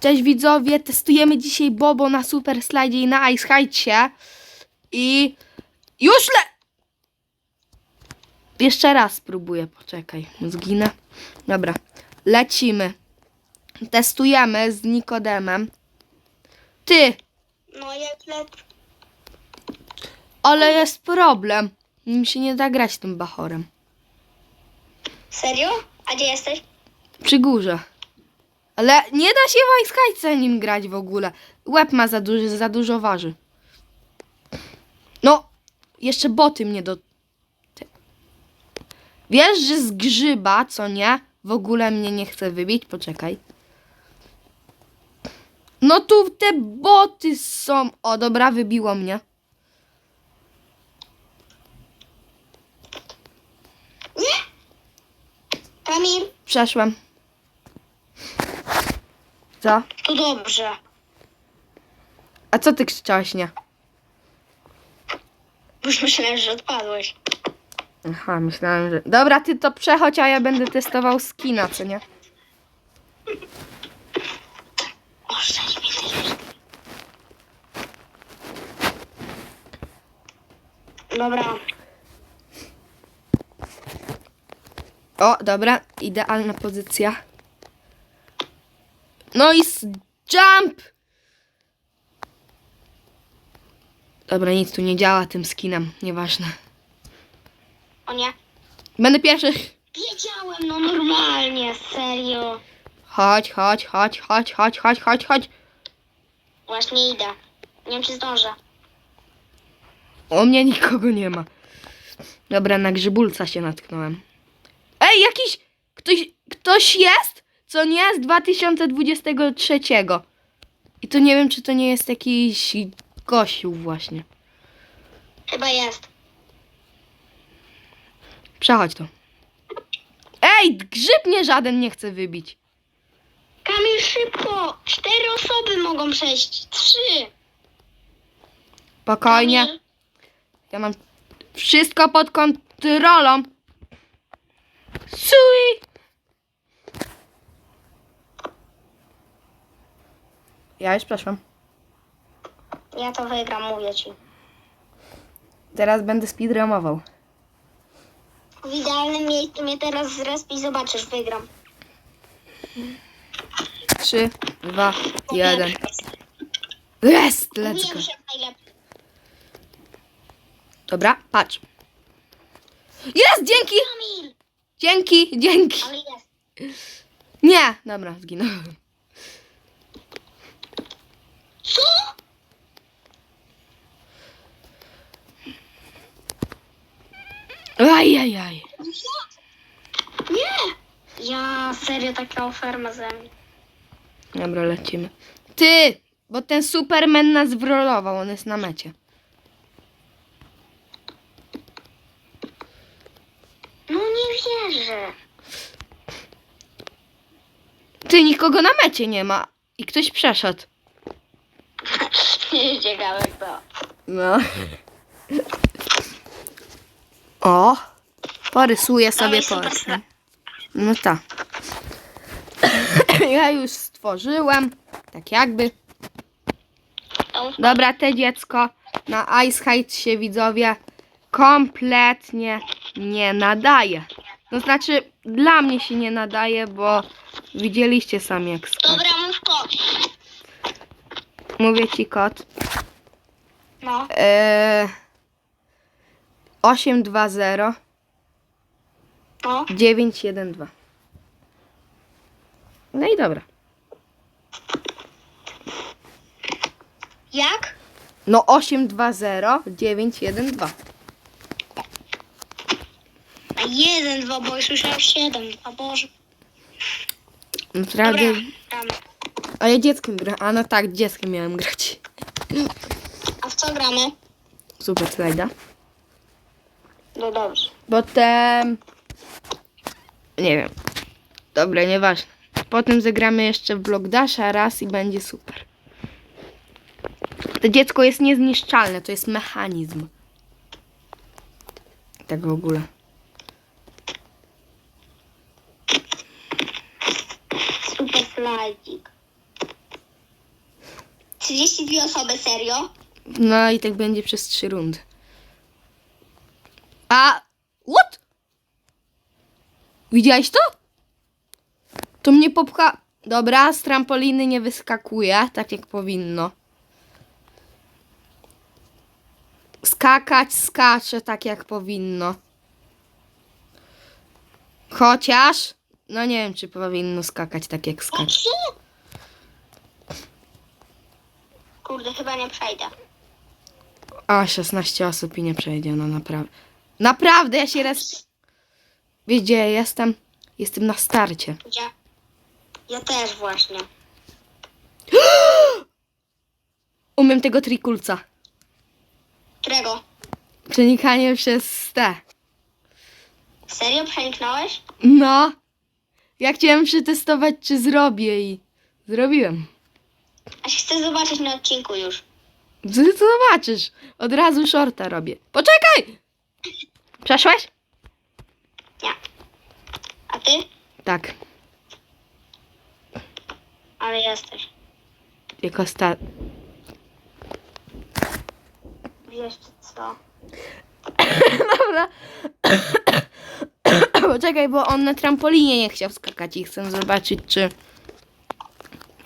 Cześć widzowie, testujemy dzisiaj Bobo na Super Slide i na Ice Heightie. I już le... Jeszcze raz spróbuję, poczekaj, zginę. Dobra, lecimy. Testujemy z Nikodemem. Ty, No jak lec... ale jest problem. Mi się nie da grać tym bachorem. Serio? A gdzie jesteś? Przy górze. Ale nie da się w Ice Heights nim grać w ogóle. Łeb ma za duży, za dużo waży. No, jeszcze boty mnie do... Wiesz, że z grzyba, co nie? W ogóle mnie nie chce wybić. Poczekaj. No tu te boty są. O, dobra, wybiło mnie. Nie! Kamil, Przeszłem. Co? to dobrze. A co ty krzyczałeś, nie? Już myślałem, że odpadłeś. Aha, myślałem, że... Dobra, ty to przechodź, a ja będę testował skina, co nie? Oszczędź mi tyle. Dobra. O, dobra, idealna pozycja. No i jump! Dobra, nic tu nie działa tym skinem, nieważne. O nie. Będę pierwszy. Wiedziałem, no normalnie, serio. Chodź, chodź, chodź, chodź, chodź, chodź, chodź, chodź. Właśnie idę. Nie wiem, czy zdążę. U mnie nikogo nie ma. Dobra, na grzybulca się natknąłem. Ej, jakiś... Ktoś, ktoś jest? Co nie? Z 2023. I to nie wiem, czy to nie jest jakiś gościu właśnie. Chyba jest. Przechodź to. Ej, grzyb mnie żaden nie chce wybić. Kamil, szybko! Cztery osoby mogą przejść. Trzy. Spokojnie. Kamil, Ja mam wszystko pod kontrolą. Sui! Ja już przeszłam. Ja to wygram, mówię ci. Teraz będę speedrunował. W idealnym miejscu mnie teraz zrespi i zobaczysz, wygram. 3, 2, 1. Jest! Let's go. że najlepiej. Dobra, patrz. Jest! Dzięki! Kamil! Dzięki, dzięki. Ale jest. Nie! Dobra, zginąłem. Co? Ajajaj. Nie! Ja serio taka oferma ze mnie. Dobra, lecimy. Ty! Bo ten Superman nas wrolował, on jest na mecie. No nie wierzę. Ty, nikogo na mecie nie ma. I ktoś przeszedł. Nie ciekawe kto. No. O! Porysuję sobie super portfel. stra- No tak. ja już stworzyłem. Tak jakby. Dobra, te dziecko na Ice Heights się widzowie kompletnie nie nadaje. To znaczy, dla mnie się nie nadaje, bo widzieliście sami jak skacze. Dobra. Mówię ci kod. No. Eee, 820 No. 912. No i dobra. Jak? No 820 912. A jeden, dwa, bo już słyszałem siedem. A Boże. Naprawdę. Dobra, gramy. A ja dzieckiem gra. A no tak, dzieckiem miałem grać. A w co gramy? Super slajda. No dobrze. Potem. Nie wiem. Dobra, nieważne. Potem zagramy jeszcze w Block Dasha raz i będzie super. To dziecko jest niezniszczalne, to jest mechanizm. Tak w ogóle. Super slajdzik. 32 osoby, serio? No i tak będzie przez trzy rundy. A... What? Widziałeś to? To mnie popcha... Dobra, z trampoliny nie wyskakuje, tak jak powinno. Skakać, skacze tak jak powinno. Chociaż... No nie wiem, czy powinno skakać tak jak skacze. co? Kurde, chyba nie przejdę. A, 16 osób i nie przejdzie, no naprawdę. Naprawdę, ja się raz... Wiesz, gdzie ja jestem? Jestem na starcie. Gdzie? Ja też właśnie. Umiem tego trikulca. Którego? Przenikanie przez te. Serio przeniknąłeś? No. Ja chciałem przetestować, czy zrobię i zrobiłem. Aż chcę zobaczyć na odcinku już. Ty zobaczysz. Od razu shorta robię. Poczekaj! Przeszłeś? Nie. A ty? Tak. Ale jesteś. Jako sta... Wiesz co? Dobra. Poczekaj, bo on na trampolinie nie chciał skakać i chcę zobaczyć, czy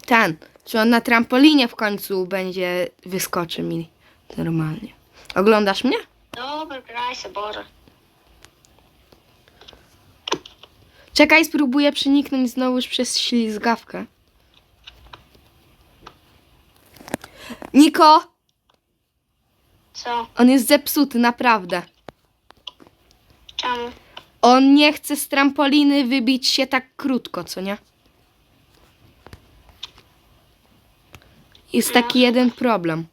ten, czy on na trampolinie w końcu będzie wyskoczy mi normalnie. Oglądasz mnie? Dobra, graj się, Boże. Czekaj, spróbuję przeniknąć znowuż przez ślizgawkę. Niko, Co? on jest zepsuty, naprawdę. Czemu? On nie chce z trampoliny wybić się tak krótko, co nie? Jest taki jeden problem.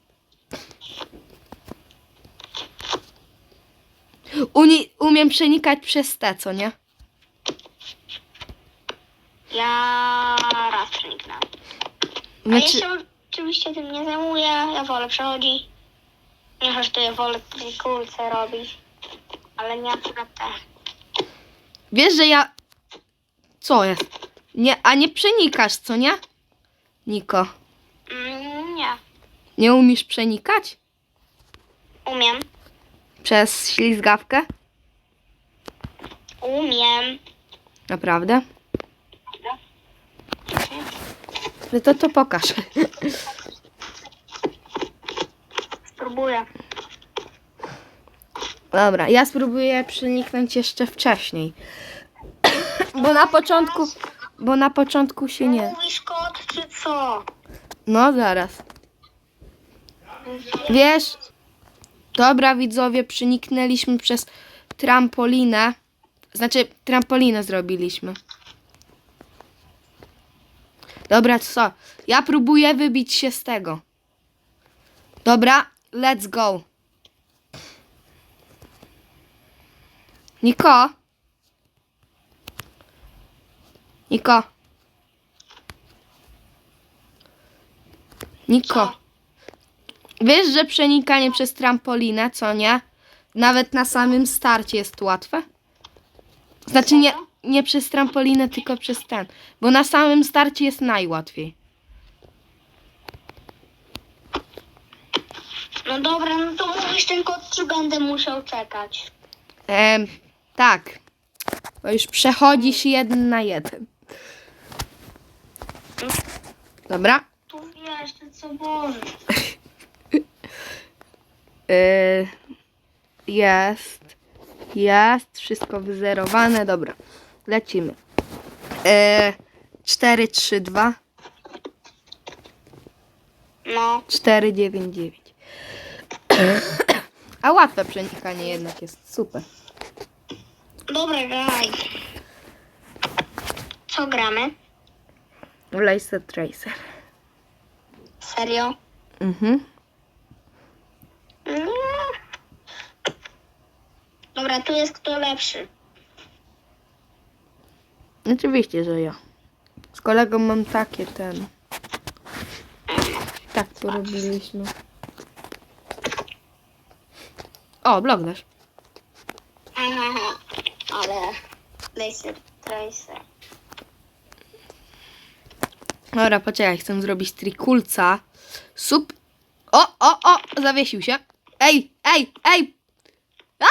Uni- umiem przenikać przez te, co nie? Ja raz przeniknąłem. A Znaczy, ja się oczywiście tym nie zajmuję. Ja wolę przechodzić. Nie to ja wolę tej kulce robić. Ale nie akurat te. wiesz, że ja... Co jest? Nie, a nie przenikasz, co nie? Niko. Nie umiesz przenikać? Umiem. Przez ślizgawkę? Umiem. Naprawdę? No to to pokaż. Spróbuję. Dobra, ja spróbuję przeniknąć jeszcze wcześniej. Bo na początku, bo na początku się nie. Mówisz kot czy co? No zaraz. Wiesz? Dobra widzowie, przeniknęliśmy przez trampolinę. Znaczy, trampolinę zrobiliśmy. Dobra, co? Ja próbuję wybić się z tego. Dobra, let's go. Niko? Niko? Niko? Wiesz, że przenikanie przez trampolinę, co nie? Nawet na samym starcie jest łatwe? Znaczy nie, nie przez trampolinę, tylko przez ten. Bo na samym starcie jest najłatwiej. No dobra, no to mówisz ten kot, czy będę musiał czekać? Em, tak. Bo już przechodzisz jeden na jeden. Dobra. Tu jeszcze co Boże. Y, jest. Jest. Wszystko wyzerowane. Dobra. Lecimy. Y, 4, 3, 2, No. 4, 9, 9. A łatwe przenikanie jednak jest. Super. Dobra, graj. Co gramy? Laser Tracer. Serio? Mhm. Dobra, tu jest kto lepszy. Oczywiście, że ja. Z kolegą mam takie ten. Tak porobiliśmy. O, blok dasz. Aha, ale laser tracer. Dobra, poczekaj, chcę zrobić trikulca. Sup. O, o, o, zawiesił się. Ej, ej, ej. A!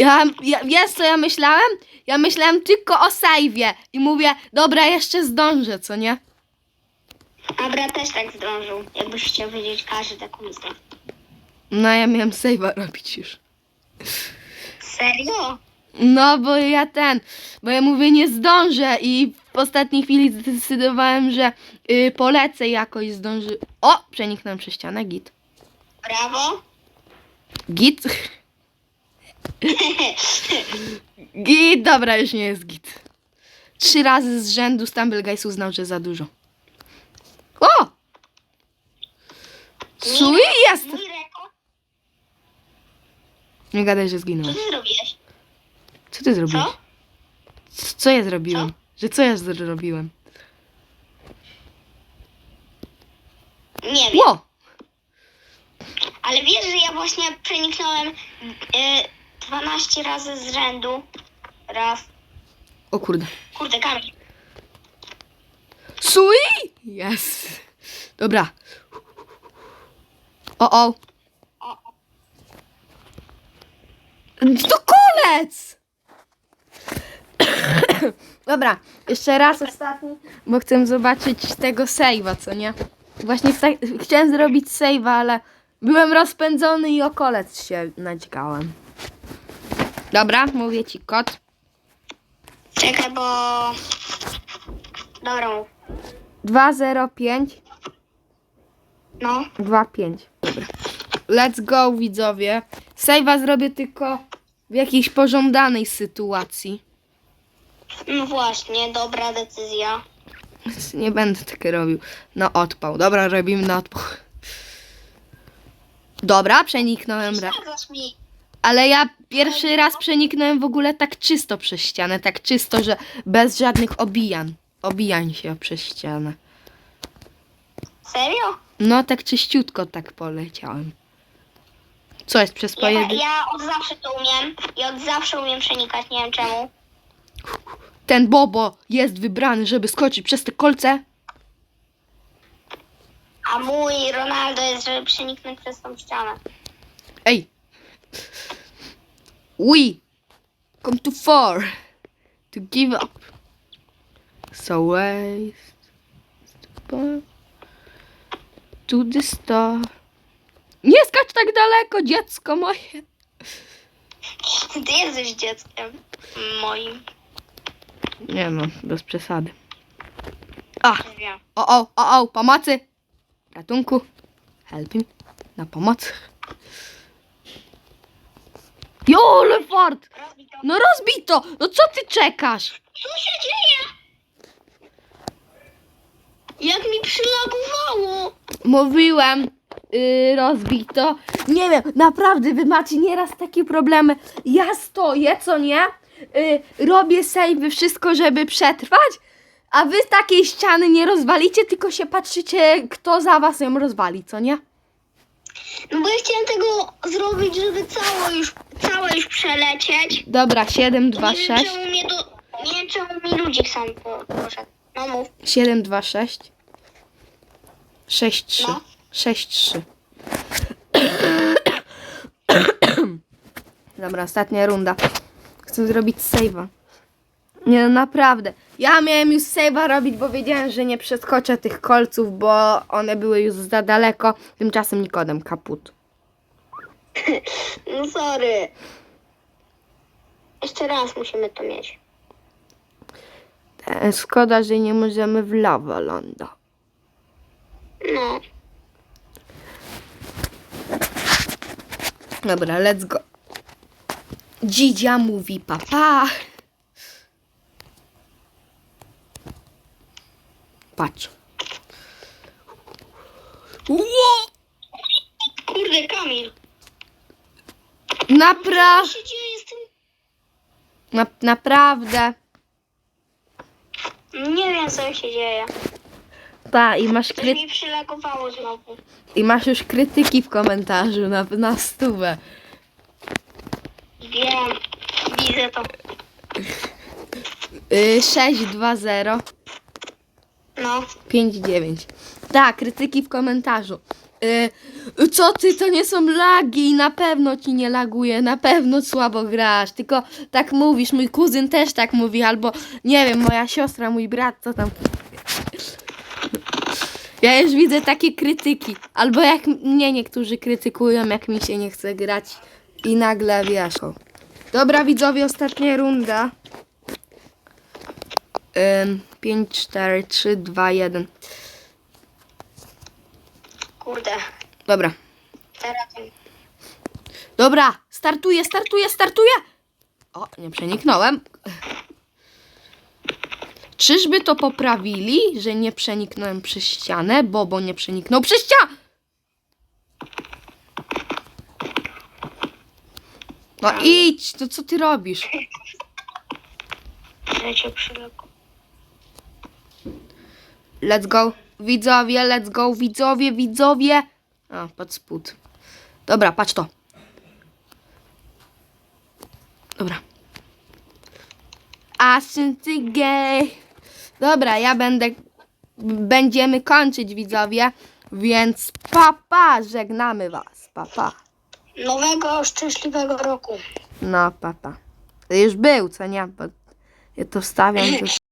Ja, ja, wiesz co ja myślałem? Ja myślałem tylko o save'ie i mówię, dobra, jeszcze zdążę, co nie? Abra też tak zdążył. Jakbyś chciał wiedzieć każdy taką listę. No ja miałem save'a robić już. Serio? No, bo ja ten, bo ja mówię, nie zdążę i w ostatniej chwili zdecydowałem, że y, polecę jakoś, zdąży. O, przeniknąłem przez ścianę, git. Brawo. Git? Git, dobra, już nie jest git. Trzy razy z rzędu Stumble Guys uznał, że za dużo. O! Sui jest! Nie gadaj, że Co ty zrobiłeś? Co ty zrobiłeś? Co? Co, co ja zrobiłem? Że co ja zrobiłem? Nie wiem. Ło! Ale wiesz, że ja właśnie przeniknąłem y, 12 razy z rzędu. Raz. O kurde. Kurde, Kamil. Sui! Yes. Dobra. O, o. To kolec! Dobra, jeszcze raz ostatni, bo chcę zobaczyć tego save'a, co nie? Właśnie w tak, chciałem zrobić save'a, ale byłem rozpędzony i o kolec się naćgałem. Dobra, mówię ci kod. Czekaj, bo... Dobra, mów. 205 No. 25. Dobra. Let's go, widzowie. Save'a zrobię tylko w jakiejś pożądanej sytuacji. No właśnie, dobra decyzja. Nie będę tak robił. Na odpał. Dobra, robimy na odpał. Dobra, przeniknąłem. Zgadzasz mi. Ale ja pierwszy raz przeniknąłem w ogóle tak czysto przez ścianę. Tak czysto, że bez żadnych obijań. Obijań się przez ścianę. Serio? No, tak czyściutko tak poleciałem. Co jest przez Ja, pojedyn... ja od zawsze to umiem. Ja od zawsze umiem przenikać, nie wiem czemu. Ten Bobo jest wybrany, żeby skoczyć przez te kolce. A mój Ronaldo jest, żeby przeniknąć przez tą ścianę. Ej! We come too far to give up. So waste to the star. Nie skacz tak daleko, dziecko moje. Ty jesteś dzieckiem moim. Nie no, bez przesady. A, o, o, o, o, pomocy. Ratunku. Help me. Na pomoc. Jo, ale fart. To. No rozbij to! No co ty czekasz? Co się dzieje? Jak mi przylagowało. Mówiłem, yy, rozbij to. Nie wiem, naprawdę wy macie nieraz takie problemy. Ja stoję, co nie? Yy, robię save, wszystko, żeby przetrwać. A wy takiej ściany nie rozwalicie, tylko się patrzycie, kto za was ją rozwali, co nie? No bo ja chciałem tego zrobić, żeby całe już, całe już przelecieć. Dobra, 7, 2, nie wiem 6. czemu mnie do... Nie wiem czemu mi ludzik sam po, poszedł. No mów. 7, 2, 6. 6, 3. No. 6, 3. Dobra, ostatnia runda. Chcę zrobić save'a. Nie, no naprawdę. Ja miałem już save'a robić, bo wiedziałem, że nie przeskoczę tych kolców, bo one były już za daleko. Tymczasem Nikodem kaput. No sorry. Jeszcze raz musimy to mieć. E, Szkoda, że nie możemy w lawę ląda. No. Dobra, let's go. Dzidzia mówi papa. Patrz. Ło! Kurde, Kamil. Napra... Co się dzieje z tym? Na, naprawdę. Nie wiem, co się dzieje. Ta, i masz, Coś kry... mi przylagowało znowu. I masz już krytyki w komentarzu na, na stówę. Wiem. widzę to. Yy, 620 No. 59. Tak, krytyki w komentarzu. Yy, co ty, to nie są lagi, na pewno ci nie laguje, na pewno słabo grasz, tylko tak mówisz, mój kuzyn też tak mówi, albo nie wiem, moja siostra, mój brat, co tam. Ja już widzę takie krytyki, albo jak mnie niektórzy krytykują, jak mi się nie chce grać i nagle wiesz. Dobra widzowie, ostatnia runda. Ym, 5, 4, 3, 2, 1. Kurde. Dobra. Teraz Dobra, startuję, startuję, startuję! O, nie przeniknąłem. Czyżby to poprawili, że nie przeniknąłem przez ścianę? Bobo nie przeniknął przez ścianę! No idź, to co ty robisz? lecie przyległ. Let's go, widzowie, let's go, widzowie, widzowie. O, pod spód. Dobra, patrz to. Dobra. Asynty gay. Dobra, ja będę. Będziemy kończyć, widzowie. Więc papa, żegnamy was. Papa. Nowego, szczęśliwego roku. No, papa. To już był, co nie? Bo ja to wstawiam. To...